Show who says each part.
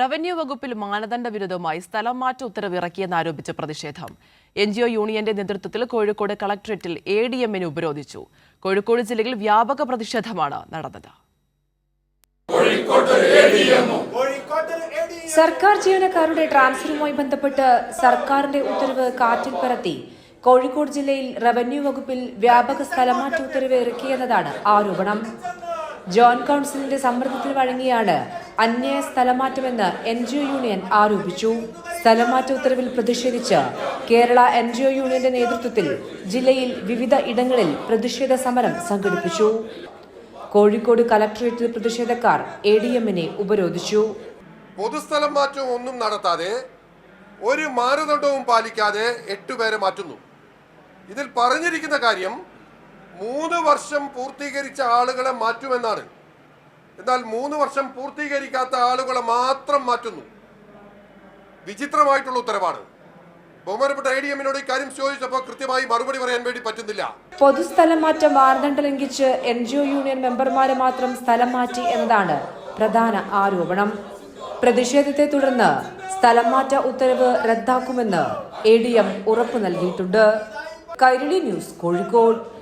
Speaker 1: Revenue വകുപ്പിൽ മാനദണ്ഡ വിരുദ്ധമായി സ്ഥലം മാറ്റ ഉത്തരവ് ഇറക്കിയെന്നാരോപിച്ച് പ്രതിഷേധം. എൻ ജി ഒ യൂണിയന്റെ നേതൃത്വത്തിൽ കോഴിക്കോട് കളക്ടറേറ്റിൽ എ ഡി എമ്മിനെ ഉപരോധിച്ചു. കോഴിക്കോട് ജില്ലയിൽ വ്യാപക പ്രതിഷേധമാണ് നടന്നത്.
Speaker 2: സർക്കാർ ജീവനക്കാരുടെ ട്രാൻസ്ഫറുമായി ബന്ധപ്പെട്ട് സർക്കാരിന്റെ ഉത്തരവ് കാറ്റിൽ പറത്തി കോഴിക്കോട് ജില്ലയിൽ റവന്യൂ വകുപ്പിൽ വ്യാപക സ്ഥലമാറ്റ ഉത്തരവ് ഇറക്കിയെന്നതാണ് ആരോപണം. ജോയിന്റ് കൌൺസിലിന്റെ സമ്മർദ്ദത്തിൽ വഴങ്ങിയാണ് അന്യായ സ്ഥലമാറ്റമെന്ന് എൻ ജി ഒ യൂണിയൻ ആരോപിച്ചു. സ്ഥലമാറ്റ ഉത്തരവിൽ പ്രതിഷേധിച്ച് കേരള എൻ ജി ഒ യൂണിയന്റെ നേതൃത്വത്തിൽ ജില്ലയിൽ വിവിധ ഇടങ്ങളിൽ പ്രതിഷേധ സമരം സംഘടിപ്പിച്ചു. കോഴിക്കോട് കലക്ടറേറ്റിൽ പ്രതിഷേധക്കാർ എ ഡി എമ്മിനെ ഉപരോധിച്ചു.
Speaker 3: പൊതുസ്ഥലം മാറ്റവും ഒന്നും നടത്താതെ ഒരു മാനദണ്ഡവും പാലിക്കാതെ എട്ടുപേരെ മാറ്റുന്നു. ഇതിൽ പറഞ്ഞിരിക്കുന്ന കാര്യം മൂന്ന് വർഷം പൂർത്തീകരിച്ച ആളുകളെ മാറ്റുമെന്നാണ്. എന്നാൽ മൂന്ന് വർഷം പൂർത്തീകരിക്കാത്ത ആളുകളെ മാത്രം മാറ്റുന്നു. വിചിത്രമായിട്ടുള്ള ഉത്തരവാണ്. ബഹുമാനപ്പെട്ട ഐ ഡി എമ്മിനോട് ചോദിച്ചപ്പോൾ കൃത്യമായി മറുപടി പറയാൻ വേണ്ടി പറ്റുന്നില്ല.
Speaker 2: പൊതുസ്ഥലം മാറ്റം മാനദണ്ഡം ലംഘിച്ച് എൻ ജി ഒ യൂണിയൻ മെമ്പർമാരെ മാത്രം സ്ഥലം മാറ്റി എന്നതാണ് പ്രധാന ആരോപണം. പ്രതിഷേധത്തെ തുടർന്ന് സ്ഥലം മാറ്റ ഉത്തരവ് റദ്ദാക്കുമെന്ന് എ ഡി എം ഉറപ്പു നൽകിയിട്ടുണ്ട്. കൈരളി ന്യൂസ് കോഴിക്കോട്.